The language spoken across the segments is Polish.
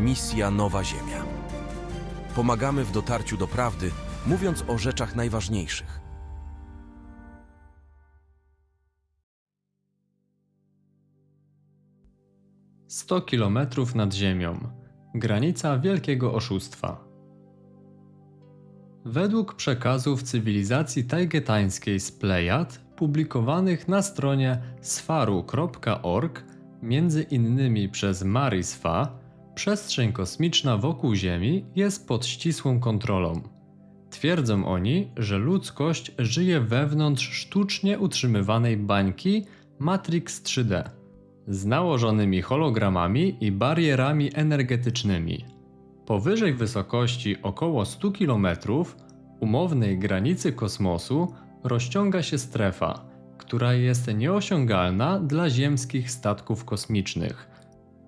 Misja Nowa Ziemia. Pomagamy w dotarciu do prawdy, mówiąc o rzeczach najważniejszych. Sto kilometrów nad ziemią. Granica wielkiego oszustwa. Według przekazów cywilizacji tajgetańskiej z Plejad, publikowanych na stronie sfaru.org, między innymi przez Marisfa, przestrzeń kosmiczna wokół Ziemi jest pod ścisłą kontrolą. Twierdzą oni, że ludzkość żyje wewnątrz sztucznie utrzymywanej bańki Matrix 3D z nałożonymi hologramami i barierami energetycznymi. Powyżej wysokości około 100 km umownej granicy kosmosu rozciąga się strefa, która jest nieosiągalna dla ziemskich statków kosmicznych.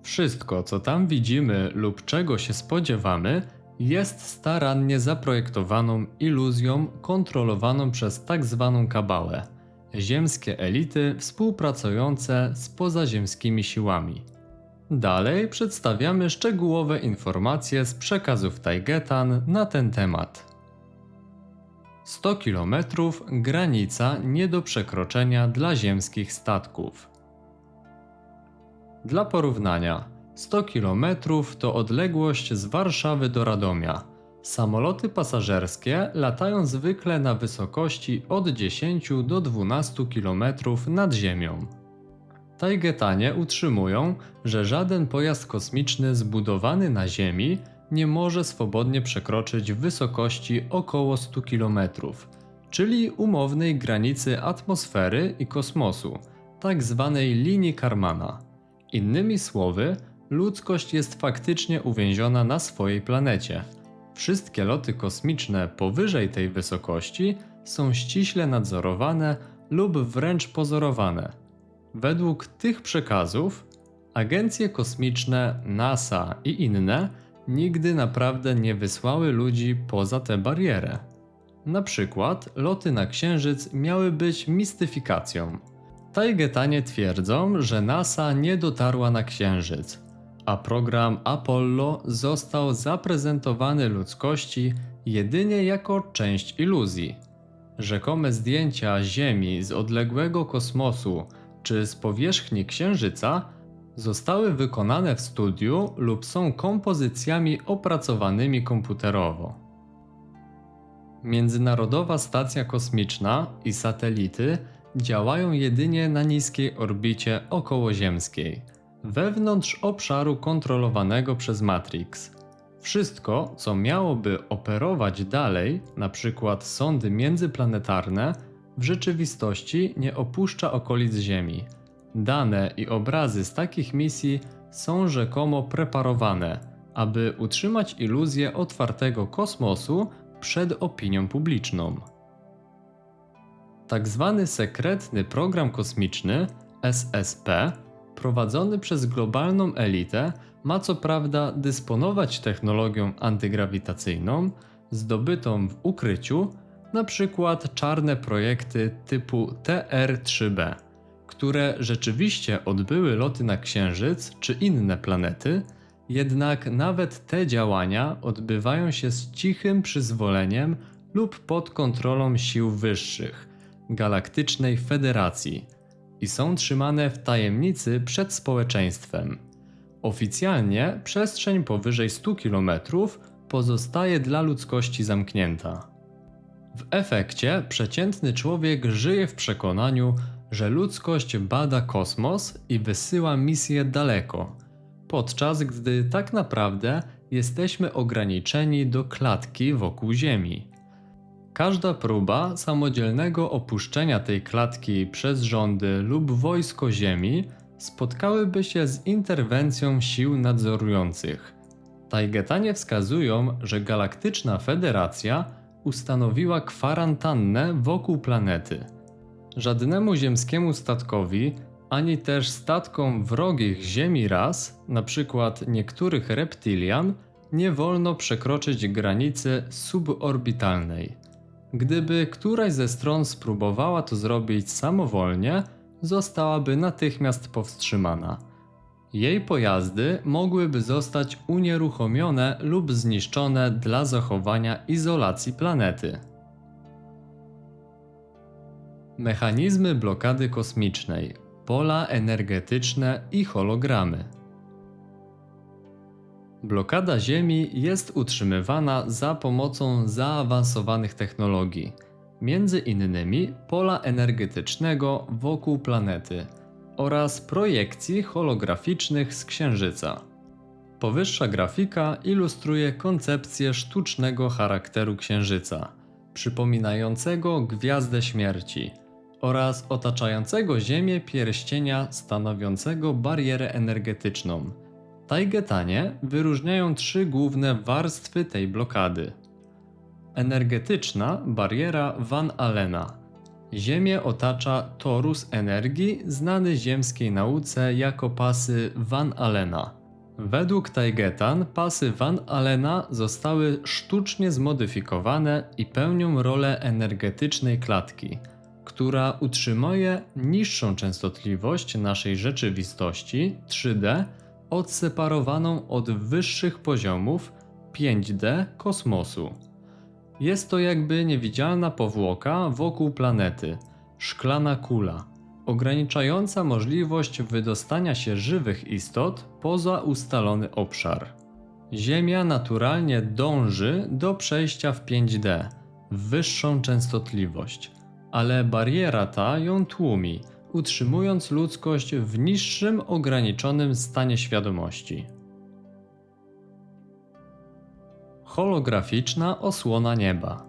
Wszystko, co tam widzimy lub czego się spodziewamy, jest starannie zaprojektowaną iluzją kontrolowaną przez tak zwaną kabałę ziemskie elity współpracujące z pozaziemskimi siłami. Dalej przedstawiamy szczegółowe informacje z przekazów Taigetan na ten temat. 100 km granica nie do przekroczenia dla ziemskich statków. Dla porównania, 100 km to odległość z Warszawy do Radomia. Samoloty pasażerskie latają zwykle na wysokości od 10 do 12 km nad ziemią. Tajgetanie utrzymują, że żaden pojazd kosmiczny zbudowany na Ziemi nie może swobodnie przekroczyć wysokości około 100 km, czyli umownej granicy atmosfery i kosmosu, tak zwanej linii Karmana. Innymi słowy, ludzkość jest faktycznie uwięziona na swojej planecie. Wszystkie loty kosmiczne powyżej tej wysokości są ściśle nadzorowane lub wręcz pozorowane. Według tych przekazów agencje kosmiczne NASA i inne nigdy naprawdę nie wysłały ludzi poza tę barierę. Na przykład loty na Księżyc miały być mistyfikacją. Tajgetanie twierdzą, że NASA nie dotarła na Księżyc, a program Apollo został zaprezentowany ludzkości jedynie jako część iluzji. Rzekome zdjęcia Ziemi z odległego kosmosu czy z powierzchni Księżyca zostały wykonane w studiu lub są kompozycjami opracowanymi komputerowo. Międzynarodowa Stacja Kosmiczna i satelity działają jedynie na niskiej orbicie okołoziemskiej, wewnątrz obszaru kontrolowanego przez Matrix. Wszystko, co miałoby operować dalej, np. sondy międzyplanetarne, w rzeczywistości nie opuszcza okolic Ziemi. Dane i obrazy z takich misji są rzekomo preparowane, aby utrzymać iluzję otwartego kosmosu przed opinią publiczną. Tak zwany sekretny program kosmiczny SSP, prowadzony przez globalną elitę, ma co prawda dysponować technologią antygrawitacyjną zdobytą w ukryciu, przykład czarne projekty typu TR-3B, które rzeczywiście odbyły loty na Księżyc czy inne planety, jednak nawet te działania odbywają się z cichym przyzwoleniem lub pod kontrolą sił wyższych, Galaktycznej Federacji i są trzymane w tajemnicy przed społeczeństwem. Oficjalnie przestrzeń powyżej 100 km pozostaje dla ludzkości zamknięta. W efekcie przeciętny człowiek żyje w przekonaniu, że ludzkość bada kosmos i wysyła misje daleko, podczas gdy tak naprawdę jesteśmy ograniczeni do klatki wokół Ziemi. Każda próba samodzielnego opuszczenia tej klatki przez rządy lub wojsko Ziemi spotkałyby się z interwencją sił nadzorujących. Tajgetanie wskazują, że Galaktyczna Federacja ustanowiła kwarantannę wokół planety. Żadnemu ziemskiemu statkowi, ani też statkom wrogich Ziemi ras, np. niektórych reptilian, nie wolno przekroczyć granicy suborbitalnej. Gdyby któraś ze stron spróbowała to zrobić samowolnie, zostałaby natychmiast powstrzymana. Jej pojazdy mogłyby zostać unieruchomione lub zniszczone dla zachowania izolacji planety. Mechanizmy blokady kosmicznej, pola energetyczne i hologramy. Blokada Ziemi jest utrzymywana za pomocą zaawansowanych technologii, między innymi pola energetycznego wokół planety oraz projekcji holograficznych z Księżyca. Powyższa grafika ilustruje koncepcję sztucznego charakteru Księżyca, przypominającego gwiazdę śmierci oraz otaczającego Ziemię pierścienia stanowiącego barierę energetyczną. Tajgetanie wyróżniają trzy główne warstwy tej blokady. Energetyczna bariera Van Allena. Ziemię otacza torus energii znany ziemskiej nauce jako pasy Van Allena. Według Tajgetan pasy Van Allena zostały sztucznie zmodyfikowane i pełnią rolę energetycznej klatki, która utrzymuje niższą częstotliwość naszej rzeczywistości 3D odseparowaną od wyższych poziomów 5D kosmosu. Jest to jakby niewidzialna powłoka wokół planety, szklana kula, ograniczająca możliwość wydostania się żywych istot poza ustalony obszar. Ziemia naturalnie dąży do przejścia w 5D, w wyższą częstotliwość, ale bariera ta ją tłumi, utrzymując ludzkość w niższym, ograniczonym stanie świadomości. Holograficzna osłona nieba.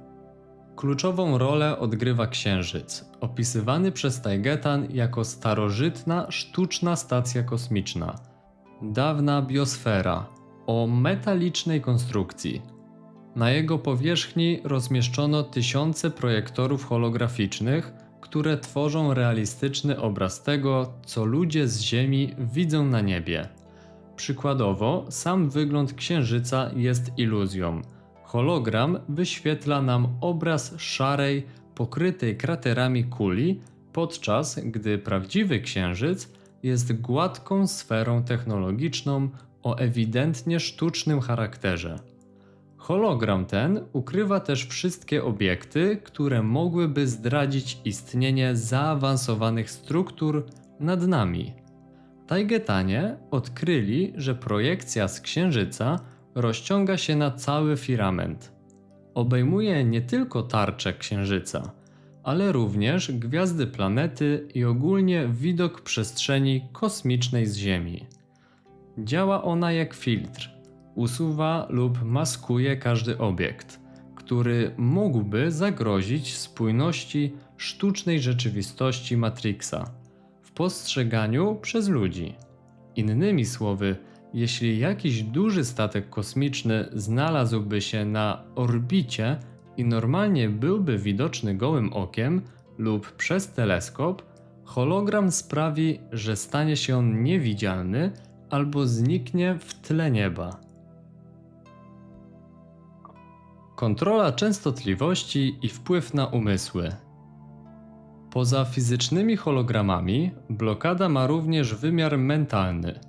Kluczową rolę odgrywa Księżyc, opisywany przez Tajgetan jako starożytna, sztuczna stacja kosmiczna. Dawna biosfera o metalicznej konstrukcji. Na jego powierzchni rozmieszczono tysiące projektorów holograficznych, które tworzą realistyczny obraz tego, co ludzie z Ziemi widzą na niebie. Przykładowo, sam wygląd Księżyca jest iluzją. Hologram wyświetla nam obraz szarej, pokrytej kraterami kuli, podczas gdy prawdziwy Księżyc jest gładką sferą technologiczną o ewidentnie sztucznym charakterze. Hologram ten ukrywa też wszystkie obiekty, które mogłyby zdradzić istnienie zaawansowanych struktur nad nami. Tajgetanie odkryli, że projekcja z Księżyca rozciąga się na cały firament. Obejmuje nie tylko tarczę Księżyca, ale również gwiazdy planety i ogólnie widok przestrzeni kosmicznej z Ziemi. Działa ona jak filtr, usuwa lub maskuje każdy obiekt, który mógłby zagrozić spójności sztucznej rzeczywistości Matrixa w postrzeganiu przez ludzi. Innymi słowy, jeśli jakiś duży statek kosmiczny znalazłby się na orbicie i normalnie byłby widoczny gołym okiem lub przez teleskop, hologram sprawi, że stanie się on niewidzialny albo zniknie w tle nieba. Kontrola częstotliwości i wpływ na umysły. Poza fizycznymi hologramami, blokada ma również wymiar mentalny.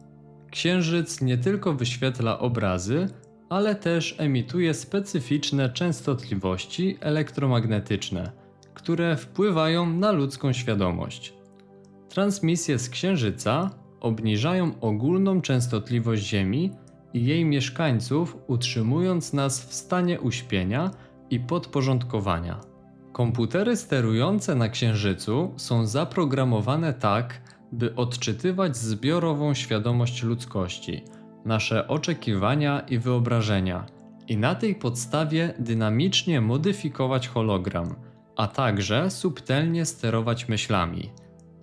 Księżyc nie tylko wyświetla obrazy, ale też emituje specyficzne częstotliwości elektromagnetyczne, które wpływają na ludzką świadomość. Transmisje z Księżyca obniżają ogólną częstotliwość Ziemi i jej mieszkańców, utrzymując nas w stanie uśpienia i podporządkowania. Komputery sterujące na Księżycu są zaprogramowane tak, by odczytywać zbiorową świadomość ludzkości, nasze oczekiwania i wyobrażenia, i na tej podstawie dynamicznie modyfikować hologram, a także subtelnie sterować myślami.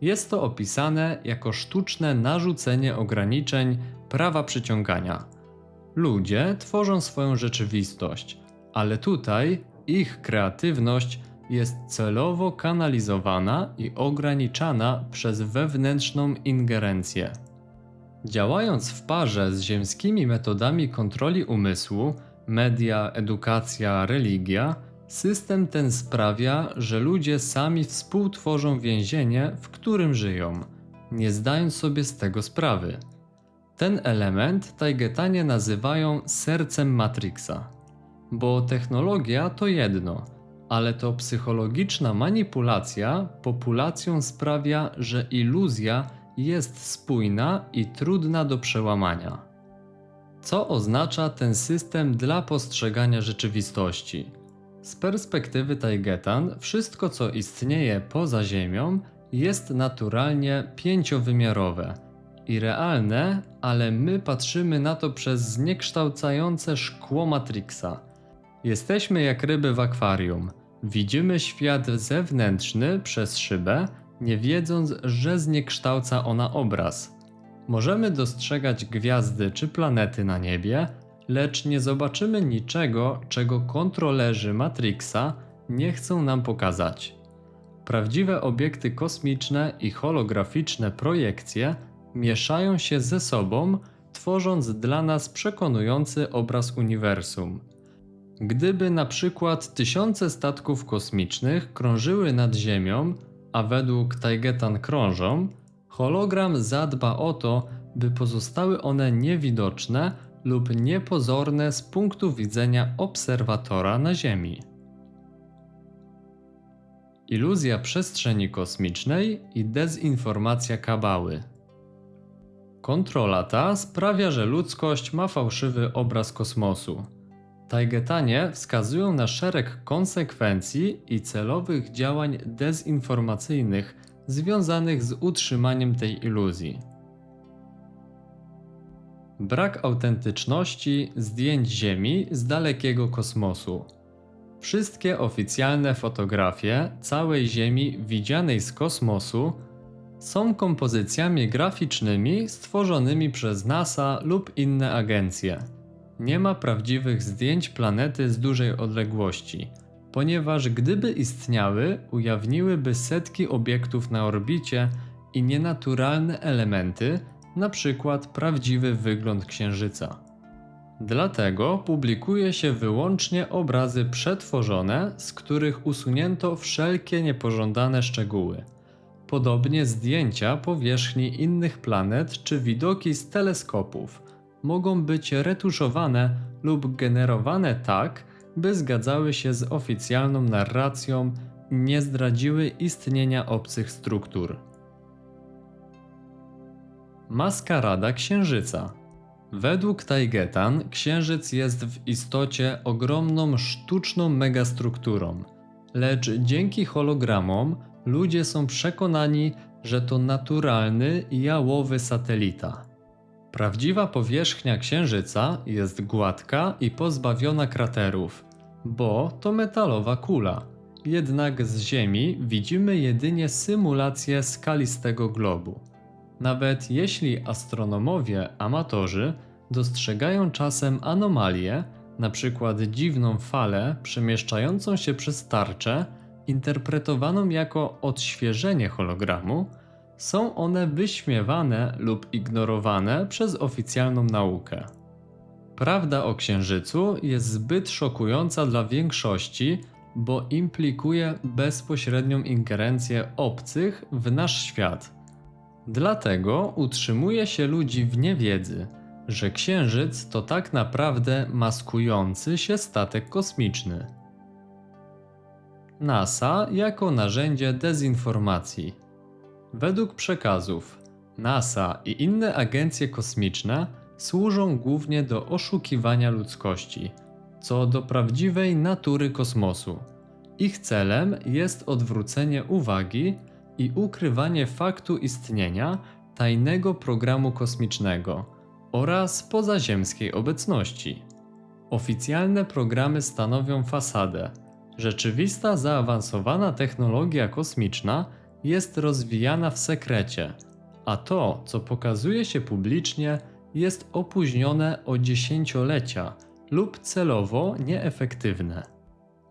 Jest to opisane jako sztuczne narzucenie ograniczeń prawa przyciągania. Ludzie tworzą swoją rzeczywistość, ale tutaj ich kreatywność jest celowo kanalizowana i ograniczana przez wewnętrzną ingerencję. Działając w parze z ziemskimi metodami kontroli umysłu, media, edukacja, religia, system ten sprawia, że ludzie sami współtworzą więzienie, w którym żyją, nie zdając sobie z tego sprawy. Ten element Tajgetanie nazywają sercem Matrixa. Bo technologia to jedno, ale to psychologiczna manipulacja populacją sprawia, że iluzja jest spójna i trudna do przełamania. Co oznacza ten system dla postrzegania rzeczywistości? Z perspektywy Tajgetan, wszystko co istnieje poza Ziemią jest naturalnie pięciowymiarowe i realne, ale my patrzymy na to przez zniekształcające szkło Matrixa. Jesteśmy jak ryby w akwarium. Widzimy świat zewnętrzny przez szybę, nie wiedząc, że zniekształca ona obraz. Możemy dostrzegać gwiazdy czy planety na niebie, lecz nie zobaczymy niczego, czego kontrolerzy Matrixa nie chcą nam pokazać. Prawdziwe obiekty kosmiczne i holograficzne projekcje mieszają się ze sobą, tworząc dla nas przekonujący obraz uniwersum. Gdyby na przykład tysiące statków kosmicznych krążyły nad Ziemią, a według Tajgetan krążą, hologram zadba o to, by pozostały one niewidoczne lub niepozorne z punktu widzenia obserwatora na Ziemi. Iluzja przestrzeni kosmicznej i dezinformacja kabały. Kontrola ta sprawia, że ludzkość ma fałszywy obraz kosmosu. Tajgetanie wskazują na szereg konsekwencji i celowych działań dezinformacyjnych związanych z utrzymaniem tej iluzji. Brak autentyczności zdjęć Ziemi z dalekiego kosmosu. Wszystkie oficjalne fotografie całej Ziemi widzianej z kosmosu są kompozycjami graficznymi stworzonymi przez NASA lub inne agencje. Nie ma prawdziwych zdjęć planety z dużej odległości, ponieważ gdyby istniały, ujawniłyby setki obiektów na orbicie i nienaturalne elementy, przykład prawdziwy wygląd Księżyca. Dlatego publikuje się wyłącznie obrazy przetworzone, z których usunięto wszelkie niepożądane szczegóły. Podobnie zdjęcia powierzchni innych planet czy widoki z teleskopów mogą być retuszowane lub generowane tak, by zgadzały się z oficjalną narracją i nie zdradziły istnienia obcych struktur. Maskarada Księżyca Według Tajgetan Księżyc jest w istocie ogromną sztuczną megastrukturą, lecz dzięki hologramom ludzie są przekonani, że to naturalny jałowy satelita. Prawdziwa powierzchnia Księżyca jest gładka i pozbawiona kraterów, bo to metalowa kula. Jednak z Ziemi widzimy jedynie symulację skalistego globu. Nawet jeśli astronomowie amatorzy dostrzegają czasem anomalie, np. dziwną falę przemieszczającą się przez tarczę, interpretowaną jako odświeżenie hologramu, są one wyśmiewane lub ignorowane przez oficjalną naukę. Prawda o Księżycu jest zbyt szokująca dla większości, bo implikuje bezpośrednią ingerencję obcych w nasz świat. Dlatego utrzymuje się ludzi w niewiedzy, że Księżyc to tak naprawdę maskujący się statek kosmiczny. NASA jako narzędzie dezinformacji. Według przekazów, NASA i inne agencje kosmiczne służą głównie do oszukiwania ludzkości, co do prawdziwej natury kosmosu. Ich celem jest odwrócenie uwagi i ukrywanie faktu istnienia tajnego programu kosmicznego oraz pozaziemskiej obecności. Oficjalne programy stanowią fasadę. Rzeczywista zaawansowana technologia kosmiczna jest rozwijana w sekrecie, a to, co pokazuje się publicznie, jest opóźnione o dziesięciolecia lub celowo nieefektywne.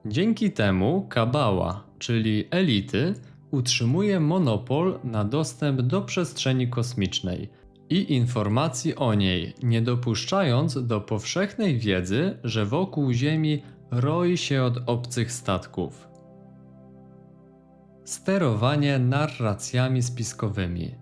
Dzięki temu kabała, czyli elity, utrzymuje monopol na dostęp do przestrzeni kosmicznej i informacji o niej, nie dopuszczając do powszechnej wiedzy, że wokół Ziemi roi się od obcych statków. Sterowanie narracjami spiskowymi.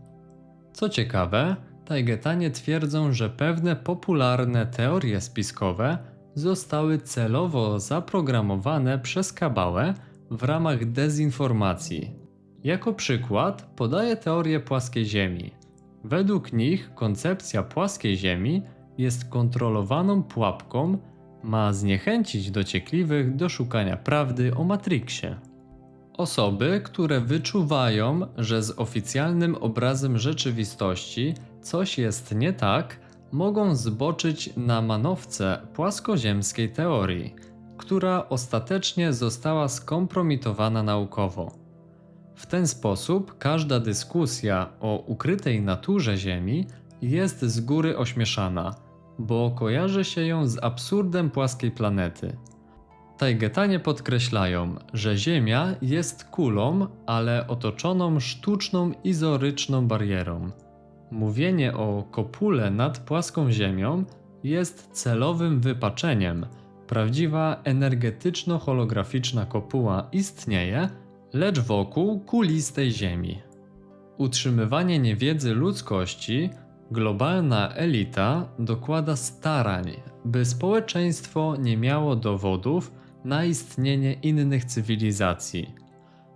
Co ciekawe, Tajgetanie twierdzą, że pewne popularne teorie spiskowe zostały celowo zaprogramowane przez kabałę w ramach dezinformacji. Jako przykład podaje teorię płaskiej Ziemi. Według nich koncepcja płaskiej Ziemi jest kontrolowaną pułapką, ma zniechęcić dociekliwych do szukania prawdy o Matrixie. Osoby, które wyczuwają, że z oficjalnym obrazem rzeczywistości coś jest nie tak, mogą zboczyć na manowce płaskoziemskiej teorii, która ostatecznie została skompromitowana naukowo. W ten sposób każda dyskusja o ukrytej naturze Ziemi jest z góry ośmieszana, bo kojarzy się ją z absurdem płaskiej planety. Tajgetanie podkreślają, że Ziemia jest kulą, ale otoczoną sztuczną izoryczną barierą. Mówienie o kopule nad płaską Ziemią jest celowym wypaczeniem. Prawdziwa energetyczno-holograficzna kopuła istnieje, lecz wokół kulistej Ziemi. Utrzymywanie niewiedzy ludzkości, globalna elita dokłada starań, by społeczeństwo nie miało dowodów na istnienie innych cywilizacji.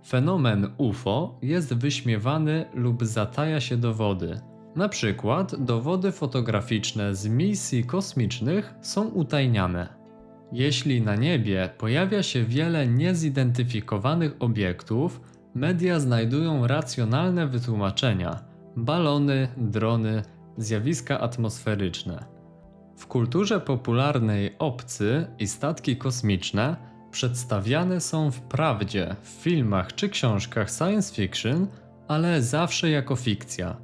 Fenomen UFO jest wyśmiewany lub zataja się dowody. Na przykład dowody fotograficzne z misji kosmicznych są utajniane. Jeśli na niebie pojawia się wiele niezidentyfikowanych obiektów, media znajdują racjonalne wytłumaczenia balony, drony, zjawiska atmosferyczne. W kulturze popularnej obcy i statki kosmiczne przedstawiane są wprawdzie w filmach czy książkach science fiction, ale zawsze jako fikcja.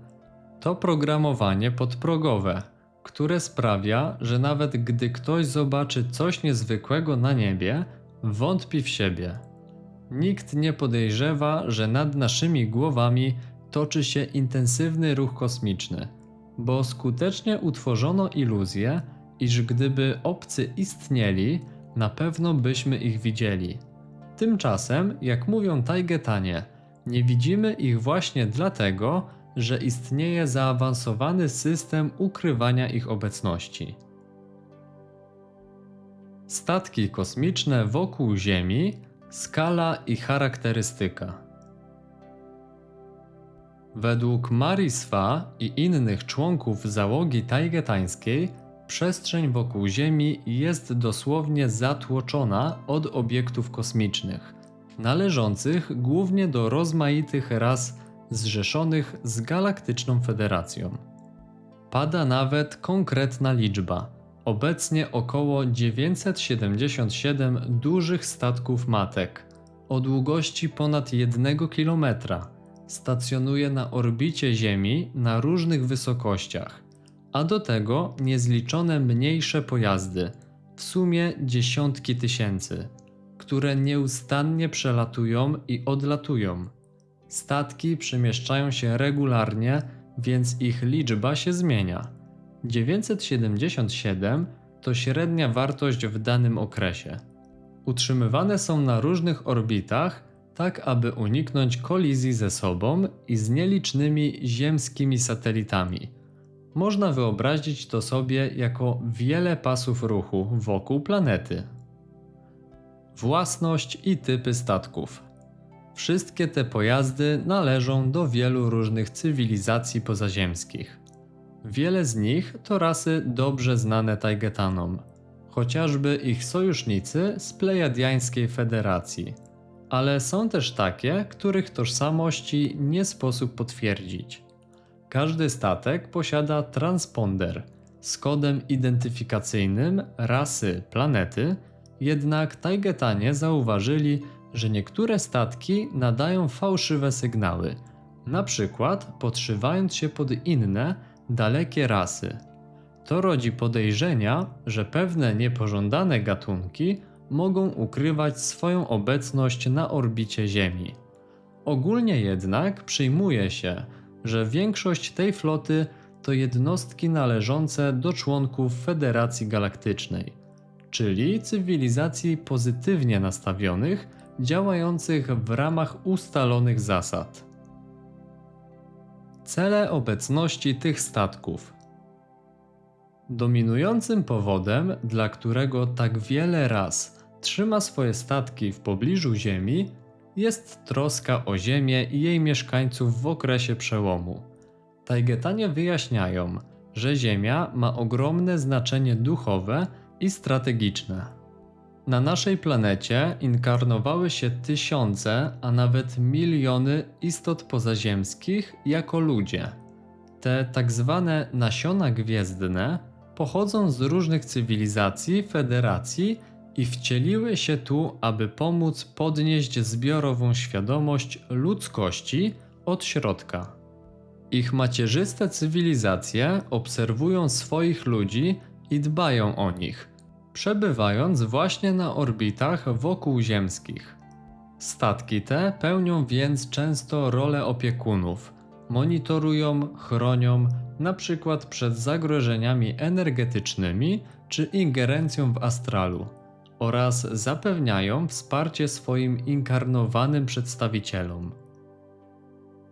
To programowanie podprogowe, które sprawia, że nawet gdy ktoś zobaczy coś niezwykłego na niebie, wątpi w siebie. Nikt nie podejrzewa, że nad naszymi głowami toczy się intensywny ruch kosmiczny, bo skutecznie utworzono iluzję, iż gdyby obcy istnieli, na pewno byśmy ich widzieli. Tymczasem, jak mówią Tajgetanie, nie widzimy ich właśnie dlatego, że istnieje zaawansowany system ukrywania ich obecności. Statki kosmiczne wokół Ziemi, skala i charakterystyka. Według Marii Swa i innych członków załogi tajgetańskiej, przestrzeń wokół Ziemi jest dosłownie zatłoczona od obiektów kosmicznych, należących głównie do rozmaitych ras zrzeszonych z Galaktyczną Federacją. Pada nawet konkretna liczba. Obecnie około 977 dużych statków matek o długości ponad 1 km stacjonuje na orbicie Ziemi na różnych wysokościach, a do tego niezliczone mniejsze pojazdy, w sumie dziesiątki tysięcy, które nieustannie przelatują i odlatują. Statki przemieszczają się regularnie, więc ich liczba się zmienia. 977 to średnia wartość w danym okresie. Utrzymywane są na różnych orbitach, tak aby uniknąć kolizji ze sobą i z nielicznymi ziemskimi satelitami. Można wyobrazić to sobie jako wiele pasów ruchu wokół planety. Własność i typy statków. Wszystkie te pojazdy należą do wielu różnych cywilizacji pozaziemskich. Wiele z nich to rasy dobrze znane Tajgetanom, chociażby ich sojusznicy z Plejadiańskiej Federacji. Ale są też takie, których tożsamości nie sposób potwierdzić. Każdy statek posiada transponder z kodem identyfikacyjnym rasy planety, jednak Tajgetanie zauważyli, że niektóre statki nadają fałszywe sygnały, na przykład podszywając się pod inne, dalekie rasy. To rodzi podejrzenia, że pewne niepożądane gatunki mogą ukrywać swoją obecność na orbicie Ziemi. Ogólnie jednak przyjmuje się, że większość tej floty to jednostki należące do członków Federacji Galaktycznej, czyli cywilizacji pozytywnie nastawionych, działających w ramach ustalonych zasad. cele obecności tych statków. Dominującym powodem, dla którego tak wiele raz trzyma swoje statki w pobliżu Ziemi, jest troska o Ziemię i jej mieszkańców w okresie przełomu. Tajgetanie wyjaśniają, że Ziemia ma ogromne znaczenie duchowe i strategiczne. Na naszej planecie inkarnowały się tysiące, a nawet miliony istot pozaziemskich jako ludzie. Te tak zwane nasiona gwiezdne pochodzą z różnych cywilizacji, federacji i wcieliły się tu, aby pomóc podnieść zbiorową świadomość ludzkości od środka. Ich macierzyste cywilizacje obserwują swoich ludzi i dbają o nich, przebywając właśnie na orbitach wokół ziemskich. Statki te pełnią więc często rolę opiekunów, monitorują, chronią, na przykład przed zagrożeniami energetycznymi czy ingerencją w astralu, oraz zapewniają wsparcie swoim inkarnowanym przedstawicielom.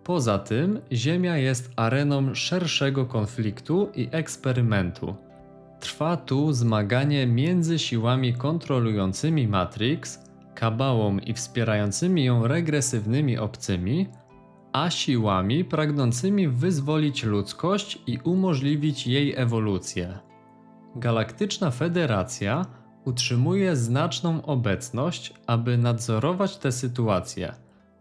Poza tym, Ziemia jest areną szerszego konfliktu i eksperymentu. Trwa tu zmaganie między siłami kontrolującymi Matrix, kabałą i wspierającymi ją regresywnymi obcymi, a siłami pragnącymi wyzwolić ludzkość i umożliwić jej ewolucję. Galaktyczna Federacja utrzymuje znaczną obecność, aby nadzorować tę sytuację,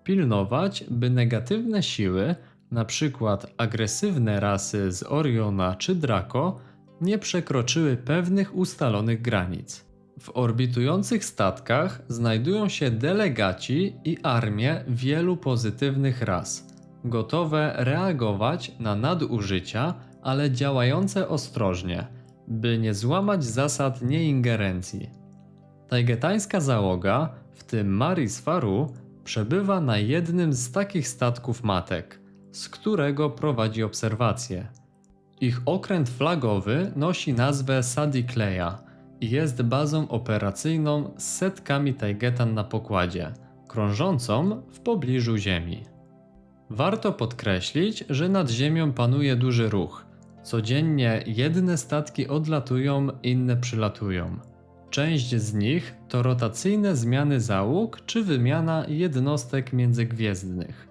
pilnować, by negatywne siły, np. agresywne rasy z Oriona czy Draco, nie przekroczyły pewnych ustalonych granic. W orbitujących statkach znajdują się delegaci i armie wielu pozytywnych ras, gotowe reagować na nadużycia, ale działające ostrożnie, by nie złamać zasad nieingerencji. Tajgetańska załoga, w tym Maris Faru, przebywa na jednym z takich statków matek, z którego prowadzi obserwacje. Ich okręt flagowy nosi nazwę Sadikleja i jest bazą operacyjną z setkami Tajgetan na pokładzie, krążącą w pobliżu Ziemi. Warto podkreślić, że nad Ziemią panuje duży ruch. Codziennie jedne statki odlatują, inne przylatują. Część z nich to rotacyjne zmiany załóg czy wymiana jednostek międzygwiezdnych.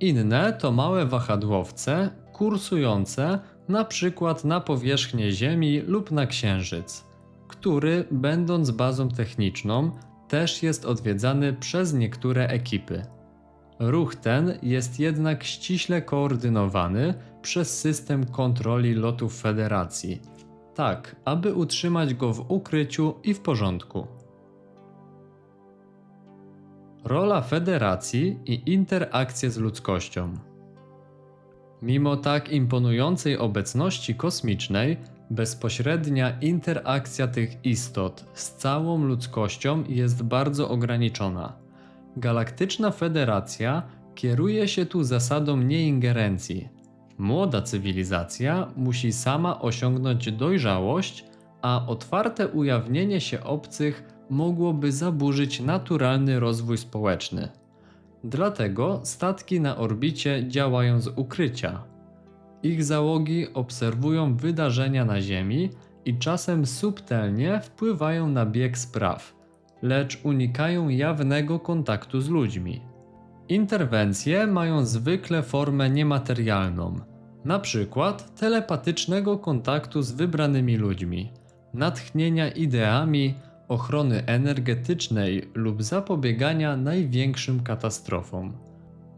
Inne to małe wahadłowce kursujące na przykład na powierzchnię Ziemi lub na Księżyc, który, będąc bazą techniczną, też jest odwiedzany przez niektóre ekipy. Ruch ten jest jednak ściśle koordynowany przez system kontroli lotów Federacji, tak aby utrzymać go w ukryciu i w porządku. Rola Federacji i interakcje z ludzkością. Mimo tak imponującej obecności kosmicznej, bezpośrednia interakcja tych istot z całą ludzkością jest bardzo ograniczona. Galaktyczna Federacja kieruje się tu zasadą nieingerencji. Młoda cywilizacja musi sama osiągnąć dojrzałość, a otwarte ujawnienie się obcych mogłoby zaburzyć naturalny rozwój społeczny. Dlatego statki na orbicie działają z ukrycia. Ich załogi obserwują wydarzenia na Ziemi i czasem subtelnie wpływają na bieg spraw, lecz unikają jawnego kontaktu z ludźmi. Interwencje mają zwykle formę niematerialną, na przykład telepatycznego kontaktu z wybranymi ludźmi, natchnienia ideami, ochrony energetycznej lub zapobiegania największym katastrofom.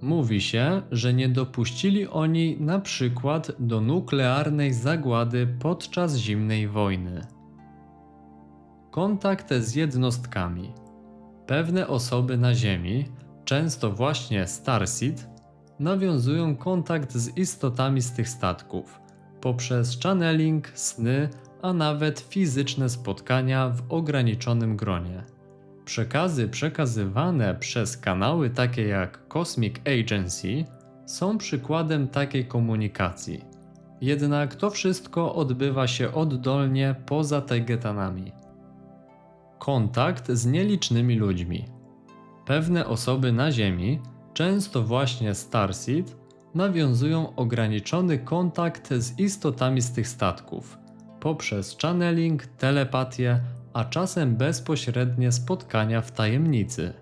Mówi się, że nie dopuścili oni na przykład do nuklearnej zagłady podczas zimnej wojny. Kontakt z jednostkami. Pewne osoby na Ziemi, często właśnie Starseed, nawiązują kontakt z istotami z tych statków poprzez channeling, sny, a nawet fizyczne spotkania w ograniczonym gronie. Przekazy przekazywane przez kanały takie jak Cosmic Agency są przykładem takiej komunikacji. Jednak to wszystko odbywa się oddolnie poza Tajgetanami. Kontakt z nielicznymi ludźmi. Pewne osoby na Ziemi, często właśnie Starseed, nawiązują ograniczony kontakt z istotami z tych statków poprzez channeling, telepatię, a czasem bezpośrednie spotkania w tajemnicy.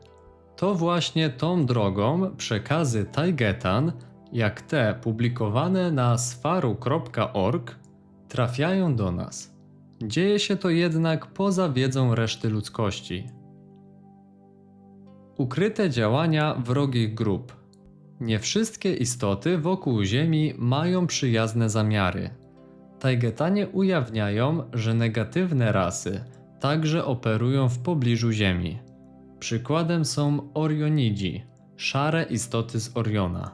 To właśnie tą drogą przekazy Taigetan, jak te publikowane na sfaru.org, trafiają do nas. Dzieje się to jednak poza wiedzą reszty ludzkości. Ukryte działania wrogich grup. Nie wszystkie istoty wokół Ziemi mają przyjazne zamiary. Taigetanie ujawniają, że negatywne rasy także operują w pobliżu Ziemi. Przykładem są Orionidzi, szare istoty z Oriona.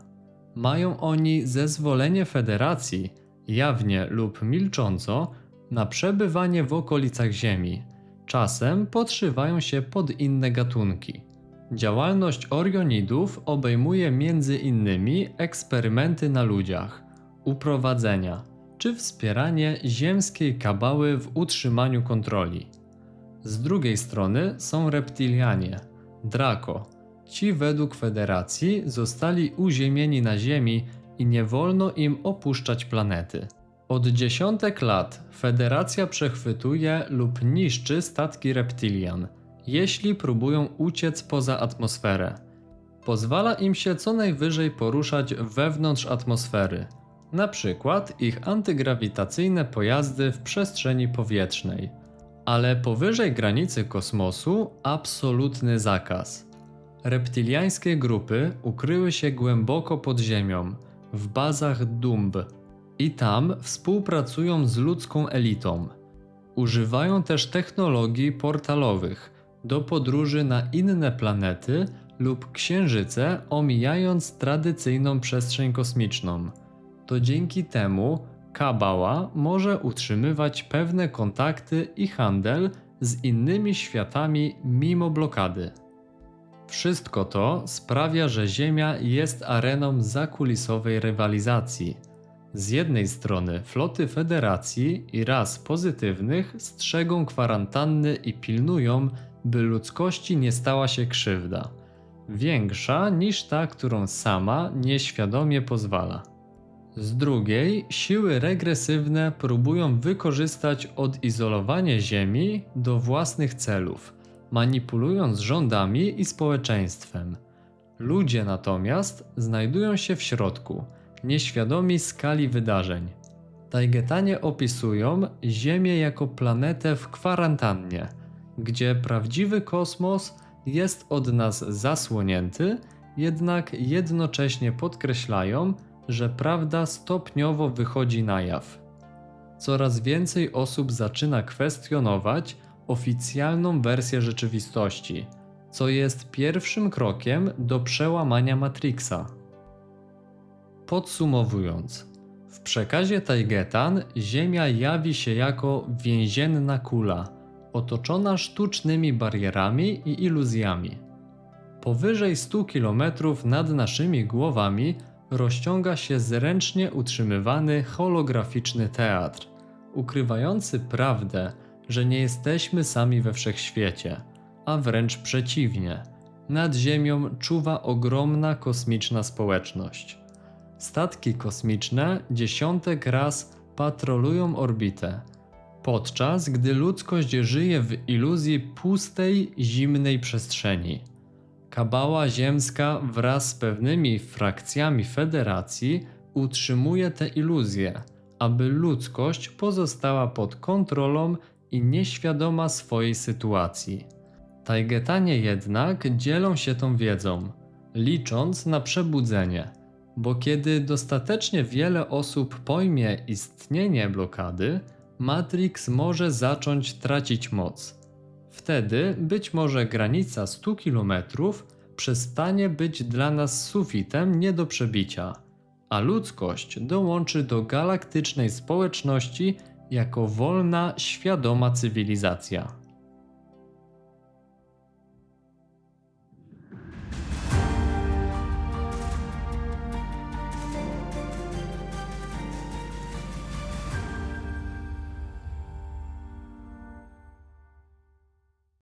Mają oni zezwolenie Federacji, jawnie lub milcząco, na przebywanie w okolicach Ziemi. Czasem podszywają się pod inne gatunki. Działalność Orionidów obejmuje innymi eksperymenty na ludziach, uprowadzenia czy wspieranie ziemskiej kabały w utrzymaniu kontroli. Z drugiej strony są reptilianie, Draco. Ci według Federacji zostali uziemieni na Ziemi i nie wolno im opuszczać planety. Od dziesiątek lat Federacja przechwytuje lub niszczy statki reptilian, jeśli próbują uciec poza atmosferę. Pozwala im się co najwyżej poruszać wewnątrz atmosfery, na przykład ich antygrawitacyjne pojazdy w przestrzeni powietrznej. Ale powyżej granicy kosmosu absolutny zakaz. Reptiliańskie grupy ukryły się głęboko pod ziemią, w bazach Dumb, i tam współpracują z ludzką elitą. Używają też technologii portalowych do podróży na inne planety lub księżyce, omijając tradycyjną przestrzeń kosmiczną. To dzięki temu Kabała może utrzymywać pewne kontakty i handel z innymi światami mimo blokady. Wszystko to sprawia, że Ziemia jest areną zakulisowej rywalizacji. Z jednej strony floty Federacji i ras pozytywnych strzegą kwarantanny i pilnują, by ludzkości nie stała się krzywda, większa niż ta, którą sama nieświadomie pozwala. Z drugiej, siły regresywne próbują wykorzystać odizolowanie Ziemi do własnych celów, manipulując rządami i społeczeństwem. Ludzie natomiast znajdują się w środku, nieświadomi skali wydarzeń. Taigetanie opisują Ziemię jako planetę w kwarantannie, gdzie prawdziwy kosmos jest od nas zasłonięty, jednak jednocześnie podkreślają, że prawda stopniowo wychodzi na jaw. Coraz więcej osób zaczyna kwestionować oficjalną wersję rzeczywistości, co jest pierwszym krokiem do przełamania Matrixa. Podsumowując, w przekazie Taigetan Ziemia jawi się jako więzienna kula, otoczona sztucznymi barierami i iluzjami. Powyżej 100 km nad naszymi głowami rozciąga się zręcznie utrzymywany holograficzny teatr, ukrywający prawdę, że nie jesteśmy sami we wszechświecie, a wręcz przeciwnie. Nad Ziemią czuwa ogromna kosmiczna społeczność. Statki kosmiczne dziesiątek raz patrolują orbitę, podczas gdy ludzkość żyje w iluzji pustej, zimnej przestrzeni. Kabała ziemska wraz z pewnymi frakcjami federacji utrzymuje tę iluzję, aby ludzkość pozostała pod kontrolą i nieświadoma swojej sytuacji. Taigetanie jednak dzielą się tą wiedzą, licząc na przebudzenie, bo kiedy dostatecznie wiele osób pojmie istnienie blokady, Matrix może zacząć tracić moc. Wtedy być może granica 100 km przestanie być dla nas sufitem nie do przebicia, a ludzkość dołączy do galaktycznej społeczności jako wolna, świadoma cywilizacja.